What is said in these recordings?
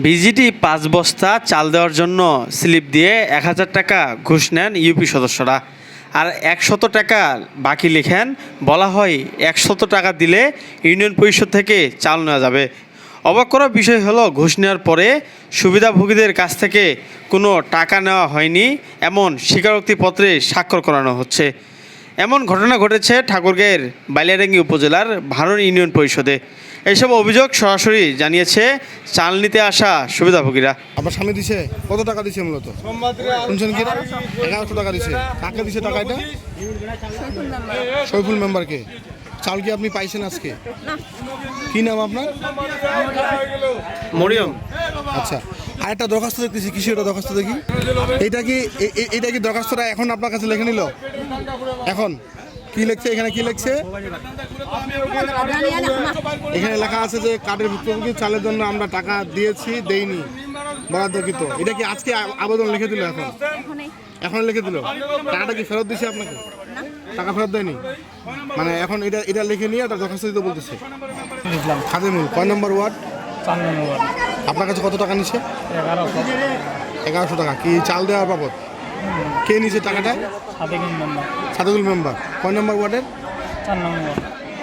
ভিজিটি পাঁচ বস্তা চাল দেওয়ার জন্য স্লিপ দিয়ে এক হাজার টাকা ঘুষ নেন ইউপি সদস্যরা। আর একশত টাকা বাকি লিখেন, বলা হয় একশত টাকা দিলে ইউনিয়ন পরিষদ থেকে চাল নেওয়া যাবে। অবাক করার বিষয় হলো, ঘুষ নেওয়ার পরে সুবিধাভোগীদের কাছ থেকে কোনো টাকা নেওয়া হয়নি, এমন স্বীকারোক্তিপত্রে স্বাক্ষর করানো হচ্ছে। এমন ঘটনা ঘটেছে ঠাকুরগাঁয়ের বাইলিয়াডাঙ্গি উপজেলার ভারত ইউনিয়ন পরিষদে। এইসব অভিযোগ সরাসরি জানিয়েছে চাল নিতে আসা সুবিধাভোগীরা আপনার স্বামী দিছে কত টাকা দিছে মূলত? শুনছেন কি? এগারোশো টাকা দিছে। কাকে দিছে টাকা এটা? শৈফুল মেম্বারকে। চাল কি আপনি পাইছেন আজকে? কি নাম আপনার? মরিয়ম। আচ্ছা। আর একটা দরখাস্ত দেখতেছি কৃষি একটা দরখাস্ত দেখি। এটা কি এটা কি দরখাস্তটা এখন আপনার কাছে লিখে নিল? এখন। কি লিখছে, এখানে কি লিখছে? এখানে লেখা আছে যে, কার্ডের ভুক্তভোগী চালের জন্য আমরা টাকা দিয়েছি, দেইনি, বরাদ্দকৃত। এটা কি আজকে আবেদন লিখে দিল এখন? এখন লিখে দিল? টাকাটা কি ফেরত দিছে আপনাকে? টাকা ফেরত দেয়নি? মানে এখন এটা এটা লিখে নিয়ে তার দরখাস্ত দিতে বলতেছে। খাদেমুল, কয় নম্বর ওয়ার্ড? চার নম্বর আপনার কাছে কত টাকা নিছে এগারোশো। এগারোশো টাকা। কি চাল দেওয়ার বাবদ? কে নিছে টাকাটা সাদুল মেম্বার। কয় নম্বর ওয়ার্ডের? চার নম্বর।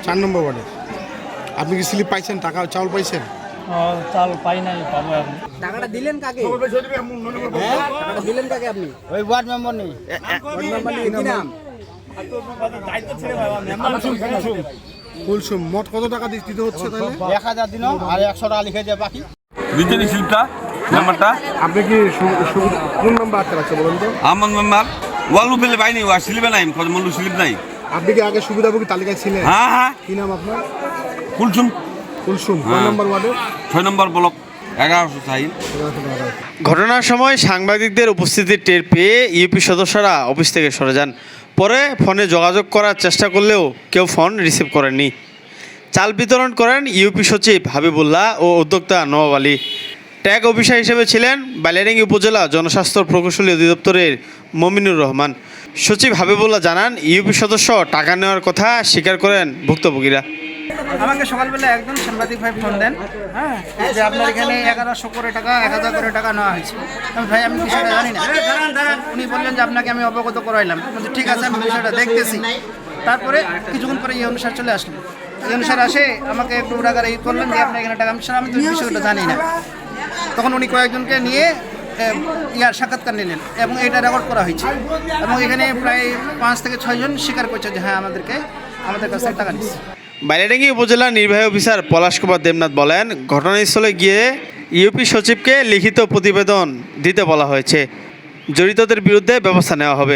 চার নম্বর ওয়ার্ডের। আপনি কি স্লিপ পাইছেন? টাকা চাউল পাইছেন? চাল পাই নাই পাবো এখন। টাকাটা দিলেন কাকে? হ্যাঁ? টাকাটা দিলেন কাকে আপনি? ওই ওয়ার্ড মেম্বার নেই। ওয়ার্ড মেম্বার নেই কি নাম? কুলসুম। মোট কত টাকা দিতে হচ্ছে তাহলে? এক হাজার দিন আর একশো টাকা লিখে যায় বাকি। বিজেপি স্লিপটা নাম্বারটা? আপনি কি কোন নাম্বার আটকে রাখছে বলুন তো? আমার মেম্বার ওয়ালু পেলে পাইনি ওয়া স্লিপে নাই মূল্য স্লিপ নাই। আপনি কি আগে সুবিধাভোগী তালিকায় ছিলেন? হ্যাঁ হ্যাঁ। কি নাম আপনার? কুলসুম। কুলসুম কয় হ্যাঁ। নম্বর ওয়ার্ডের? ছয় নম্বর ব্লক এগারোশো সাইল। ঘটনার সময় সাংবাদিকদের উপস্থিতি টের পেয়ে ইউপি সদস্যরা অফিস থেকে সরে যান। পরে ফোনে যোগাযোগ করার চেষ্টা করলেও কেউ ফোন রিসিভ করেননি। চাল বিতরণ করেন ইউপি সচিব হাবিবুল্লাহ ও উদ্যোক্তা নবাব আলী। ট্যাগ অফিসার হিসেবে ছিলেন বালিয়াডাঙ্গি উপজেলা জনস্বাস্থ্য প্রকৌশলী অধিদপ্তরের মমিনুর রহমান। সচিব হাবিবুল্লাহ জানান ইউপি সদস্য টাকা নেওয়ার কথা স্বীকার করেন ভুক্তভোগীরা। আমাকে সকালবেলা একজন সাংবাদিক ভাই ফোন দেন হ্যাঁ যে আপনার এখানে এগারোশো করে টাকা, এক হাজার করে টাকা নেওয়া হয়েছে। আমি ভাই, আমি বিষয়টা জানি না। উনি বললেন যে আপনাকে আমি অবগত করাইলাম। ঠিক আছে, আমি বিষয়টা দেখতেছি। তারপরে কিছুক্ষণ পরে এই অনুসার চলে আসলো। এই অনুসার আসে আমাকে একটু টাকার ই করলেন যে আপনার এখানে টাকা আমি বললাম, আমি তো বিষয়টা জানি না। তখন উনি কয়েকজনকে নিয়ে ইয়ার সাক্ষাৎকার নিলেন এবং এটা রেকর্ড করা হয়েছে। এবং এখানে প্রায় পাঁচ থেকে ছয়জন স্বীকার করছে যে হ্যাঁ আমাদেরকে আমাদের কাছে টাকা নিচ্ছে বাইলাডাঙ্গি উপজেলা নির্বাহী অফিসার পলাশ কুমার দেবনাথ বলেন ঘটনাস্থলে গিয়ে ইউপি সচিবকে লিখিত প্রতিবেদন দিতে বলা হয়েছে। জড়িতদের বিরুদ্ধে ব্যবস্থা নেওয়া হবে।